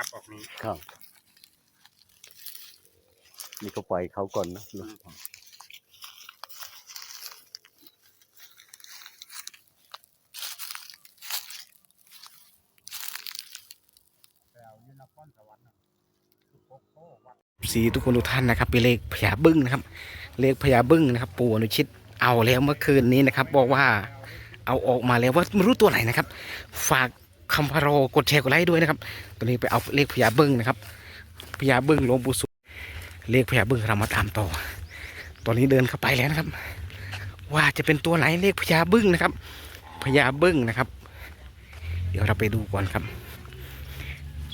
ตับออกนี้ครับ นี่ก็ปล่อยเขาก่อนนะลุงสีทุกคนทุกท่านนะครับเป็นเลขพญาบึ้งนะครับ เลขพญาบึ้งนะครับปู่อนุชิตเอาแล้วเมื่อคืนนี้นะครับ บอกว่าเอาออกมาแล้วว่าไม่รู้ตัวไหนนะครับ ฝาก คำพะโรกดแชร์กดไลค์ด้วยนะครับตอนนี้ไปเอาเลขพญาบึ้งนะครับพญาบึ้งหลวงปู่สุขเลขพญาบึ้งเรามาตามต่อ ตอนนี้เดินเข้าไปแล้วนะครับ ว่าจะเป็นตัวไหนเลขพญาบึ้งนะครับพญาบึ้งนะครับ เดี๋ยวเราไปดูก่อนครับ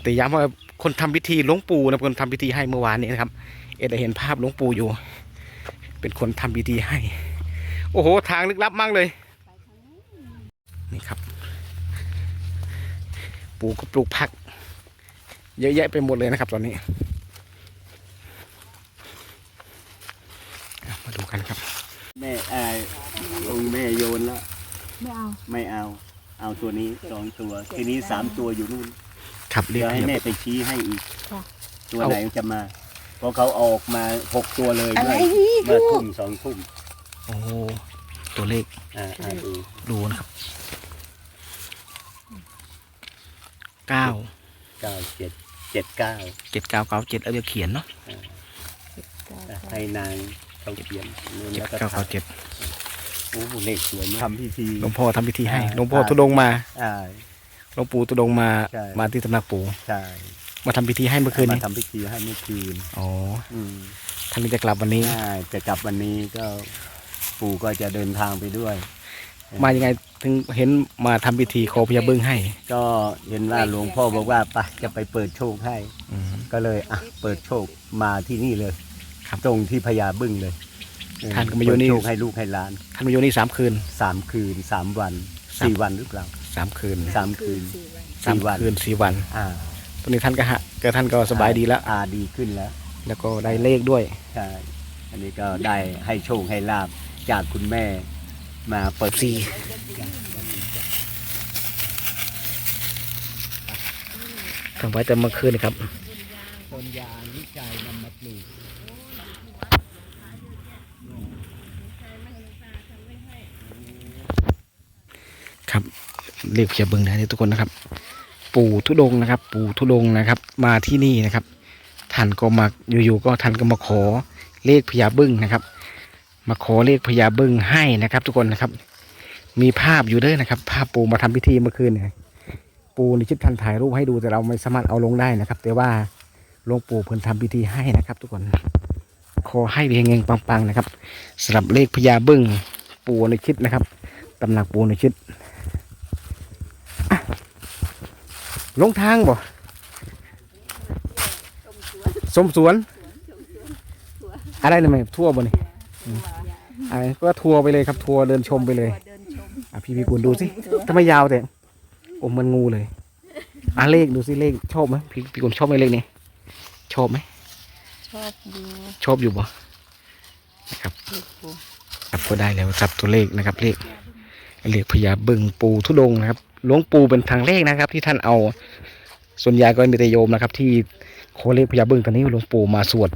แต่ย้ำว่าคนทำพิธีหลวงปู่นะคนทำพิธีให้เมื่อวานนี้นะครับ เอ็ดเห็นภาพหลวงปู่อยู่ เป็นคนทำพิธีให้ โอ้โห ทางลึกลับมากเลย นี่ครับ ปู่ก็ปลูกผัก เยอะแยะไปหมดเลยนะครับ ตอนนี้อะมาดูกันครับ แม่เออองค์แม่โยนแล้ว ไม่เอา ไม่เอา เอาตัวนี้สองตัว ทีนี้สามตัวอยู่นู่นครับเรีเดี๋ยยกวให้ให้แม่ไปชี้ให้อีก ค่ะ ตัวไหนจะมา เพราะเขาออกมาหกตัวเลยอะไรด้วยนี่เมื่อลูทุ่กมสองทุ่มโอ้โหตัวเลขอ่าอ่าดูดูนะครับ เก้าเก้าเจ็ดเจ็ดเก้าเจ็ดเก้าเก้าเจ็ดเอาเดี๋ยวเขียนเนาะให้นางเขาเขียนนู่นเจ็ดแล้วก็เก้าเก้าเจ็ดโอ้โหเลขสวยมากทำพิธีหลวงพ่อทำพิธีให้อ่าหลวงพ่อทุดงค์มาอ่าหลวงปู่ตุดงค์มาใช่มาที่ตำหนักปู่ใช่มาทำพิธีให้เมื่อคืนมานี้ทำพิธีให้เมื่อคืนอ๋ออืมท่านนี้จะกลับวันนี้ใช่จะกลับวันนี้ก็ปู่ก็จะเดินทางไปด้วย มายังไงถึงเห็นมาทำพิธีขอพญาบึ้งให้ ก็เห็นว่าหลวงพ่อบอกว่าไปจะไปเปิดโชคให้อืมก็เลยอะเปิดโชคมาที่นี่เลยครับตรงที่พญาบึ้งเลยท่านก็มาอยู่นี่เปิดโชคให้ลูกให้หล้านท่านมาอยู่นี่สามคืนสามคืนสามวันสามสี่วันหรือเปล่าสามคืนสามคืนสามสี่วันคืนสี่วัน อ่าตอนนี้ท่านก็ฮะก็ท่านก็สบายดีแล้ว อ่าดีขึ้นแล้ว แล้วก็ได้เลขด้วยใช่อันนี้ก็ได้ให้โชคให้ลาบจากคุณแม่ มาเปิดสี่ทำไว้แต่เมื่อคืนนะครับต้นยางวิจัยนำมาปลูกครับเรียกพญาบึงนะนี่ทุกคนนะครับ ปู่ทุดงค์นะครับ ปู่ทุดงค์นะครับ มาที่นี่นะครับท่านก็มาอยู่ๆก็ท่านก็มาขอเลขพญาบึ้งนะครับ มาขอเลขพญาบึ้งให้นะครับ ทุกคนนะครับ มีภาพอยู่ด้วยนะครับ ภาพปูมาทำพิธีเมื่อคืนเนี่ยปูในชิดท่านถ่ายรูปให้ดูแต่เราไม่สามารถเอาลงได้นะครับ แต่ว่าหลวงปู่เพิ่นทำพิธีให้นะครับ ทุกคนขอให้เฮงๆปังๆนะครับสำหรับเลขพญาบึ้งปูในชิดนะครับตำหนักปูในชิดลงทางบ่สมสวน อะไรนะไม่ทั่วบ่นี่ อืมอะไรก็ทัวร์ไปเลยครับทัวร์เดินชมไปเลยเดินชมอะพี่พี่กุลดูสิทำไมยาวแต่โอ้มันงูเลยอะเลขดูสิเลขชอบไหมพี่พี่กุลชอบไหมเลขนี้ชอบไหมชอบดูชอบอยู่บ่นะครับดูปูครับก็ได้แล้วจับตัวเลขนะครับ เลขเลขพญาบึงปูทุดงค์นะครับหลวงปู่เป็นทางเลขนะครับ ที่ท่านเอา ส่วนใหญ่ก็มีแต่โยมนะครับ ที่ขอเลขพญาบึงตอนนี้หลวงปู่มาสวด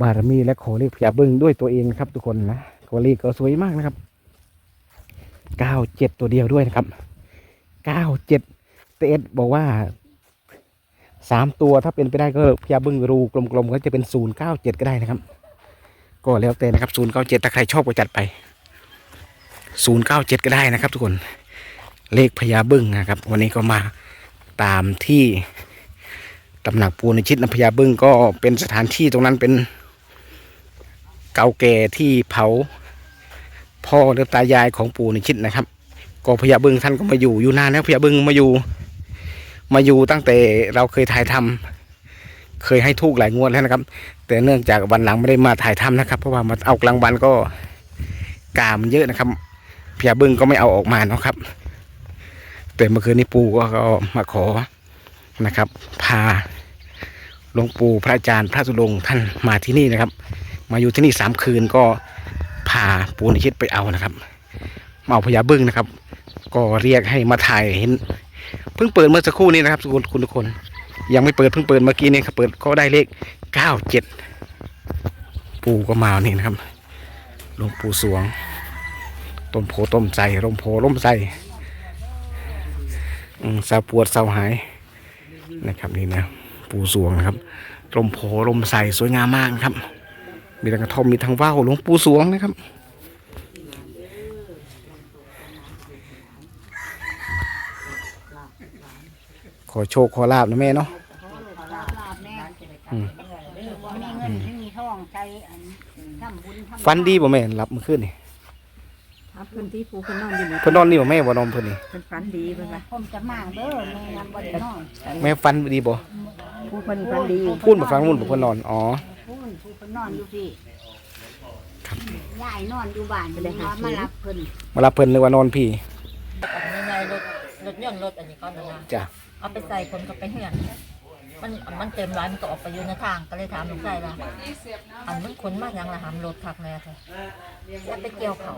บารมีและขอเลขพญาบึ้งด้วยตัวเองนะครับทุกคนนะขอเลขก็สวยมากนะครับเก้าเจ็ดตัวเดียวด้วยนะครับเก้าเจ็ดเตสบอกว่าสามตัวถ้าเป็นไปได้ก็พญาบึ้งรูกลมๆก็จะเป็นศูนย์เก้าเจ็ดก็ได้นะครับ ก็แล้วแต่นะครับศูนย์เก้าเจ็ดถ้าใครชอบก็จัดไปศูนย์เก้าเจ็ดก็ได้นะครับ ทุกคนเลขพญาบึ้งนะครับ วันนี้ก็มาตามที่ตำหนักปูนชิตนพญาบึ้งก็เป็นสถานที่ตรงนั้นเป็น เก่าแก่ที่เผา พ่อหรือตายายของปู่ในชิตนะครับ ก็พญาบึ้งท่านก็มาอยู่อยู่นานแล้วพญาบึ้งมาอยู่ มาอยู่ตั้งแต่เราเคยถ่ายทำเคยให้ทูกหลายงวดแล้วนะครับ แต่เนื่องจากวันหลังไม่ได้มาถ่ายทำนะครับ เพราะว่ามาเอากลางวันก็กามันเยอะนะครับพญาบึ้งก็ไม่เอาออกมาเนาะครับ แต่เมื่อคืนนี้ปู่ก็มาขอนะครับ พาหลวงปู่พระอาจารย์พระสุดงท่านมาที่นี่นะครับ มาอยู่ที่นี่สามคืนก็พาปูนิชิตไปเอานะครับมาเอาพญาบึ้งนะครับ ก็เรียกให้มาถ่ายเห็นเพิ่งเปิดเมื่อสักครู่นี้นะครับทุกคนทุกคน ยังไม่เปิดเพิ่งเปิดเมื่อกี้นี่ครับเปิดก็ได้เลขเก้าเจ็ดปูก็มานี่นะครับหลวงปู่สวง ต้นโพต้มใจร่มโพร่มใจอืมสาวปวดสาวหายนะครับนี่นะ ปูสวงนะครับร่มโพร่มใสสวยงามมากครับ มีทั้งกระท่อมมีทั้งว่าวหลวงปู่สวงนะครับ ขอโชคขอลาบนะแม่เนาะอืมมีเงินมีทองใจอันทำบุญทำฟันดีบ่แม่รับเมื่อคืนนี่ถามเพิ่นที่ผู้เพิ่นนอนอยู่นี่เพิ่นนอนนี่บ่แม่บ่นอนเพิ่นนี่เพิ่นฝันดีเพิ่นว่าผมจะมาเด้อแม่นำบ่ได้นอนแม่ฟันดีบ่ผู้เพิ่นฝันดีพูดมาฟังมุ่นบ่เพิ่นนอนอ๋อผู้นผู้ เพิ่นนอนอยู่พี่ครับยายนอนอยู่บ้านเพิ่นว่ามารับเพิ่นมารับเพิ่นหรือว่านอนพี่อันนี้ไงรถรถยนต์รถอันนี้ก็นะนะจ้ะเอาไปใส่คนก็ไปเหือนมันมันเต็มร้านมันก็ออกไปอยู่ในทางก็เลยถามลุงชายว่าอันมันขนมาอย่างละหามรถทักแน่เถอะแล้วไปเกี่ยวเขา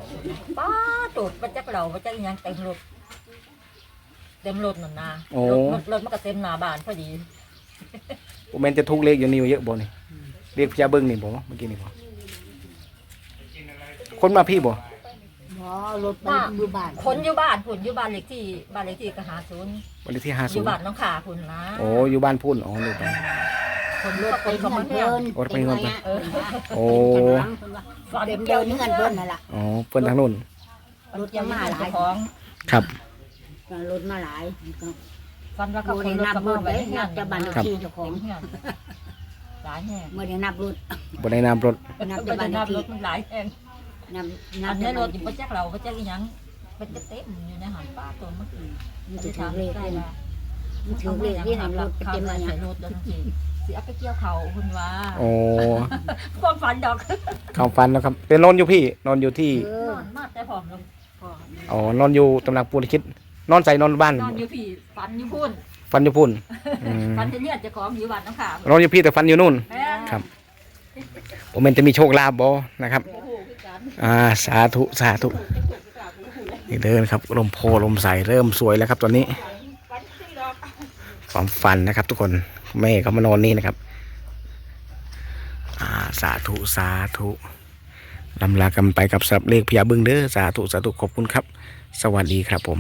ป้าตูดมาจากเรามาจากอีหยังเต็มรถเต็มรถนั่นนะโอ้รถรถมันก็เต็มหน้าบ้านพอดีบ่แม่นจะทุกเลขอยู่นี่เยอะบ่นี่ เลขพญาเบิ่งนี่บ่เมื่อกี้นี่บ่คนมาพี่บ่บ่รถมันอยู่บ้านคนอยู่บ้านผุนอยู่บ้านเล็กที่บ้านเล็กที่ก็หาศูนย์วันที่อยู่บ้าน50น้องขาผุนนะโอ้อยู่บ้านพุ่นอ๋ออยู่บ้านคนรรถถไป คนเงิเขานมาเหือนเพิ่นรถไปเงินเพิ่นเออโอ้ฝันเต็มเกี่เดิยวนเงิเงินนเพิ่เพิ่นนนั่นล่ะอ๋อเพิ่นทางนู้นรถจะมาหลายของครับ รถมาหลายฟันว่าเขาบ่คได้นรถนับกระรบะถไว้ได้ที่นันั่บนแต่บ้านครับที่เจ้าของ หลายแห่งบ่ได้นับรถบ่ได้น้ำรถนับไปแต่บ้านนับรที่ถมันหลายแห่งนับนัอับนแต่นี้รบ้าถนอยู่ประจักเราประจักอีหยังเป็นจะเต็มอยู่ในหันป้าตัวเมื่อกี้มันอจะธิษถืฐาอนเลขได้ได้ว่ามันถือเลขที่ไหนรถเขาเต็มใส่มาหยังรถแล้วทั้งทีสิเอาไปเกี่ยวเขาคุณว่าโอ้ความฝันดอกเข้าฟันนะครับเป็นนอนอยู่พี่ นอนอยู่ที่เอนออนมากแต่ผอมลงอ๋อนอนอยู่ตำหนักปูริคิด นอนใส่นอนบ้านนอนอยู่พี่ฝันอยู่พุ่น ฟันอยู่พุ่นอืมฝันจะเนี่ยจะของอยู่บ้านน้องขามนอนอยู่พี่แต่ฟันอยู่นู่น แม่นครับ ผมเป็นจะมีโชคลาภบอนะครับ โอ้โหคือกันอ่าสาธุสาธุนี่เดินครับลมโพลมใสเริ่มสวยแล้วครับตอนนี้ ความฝันนะครับ ทุกคนแม่เขามานอนนี่นะครับ อ่าสาธุสาธุลำลากันไปกับสับเลขพญาบึงเด้อสาธุสาธุขอบคุณครับ สวัสดีครับผม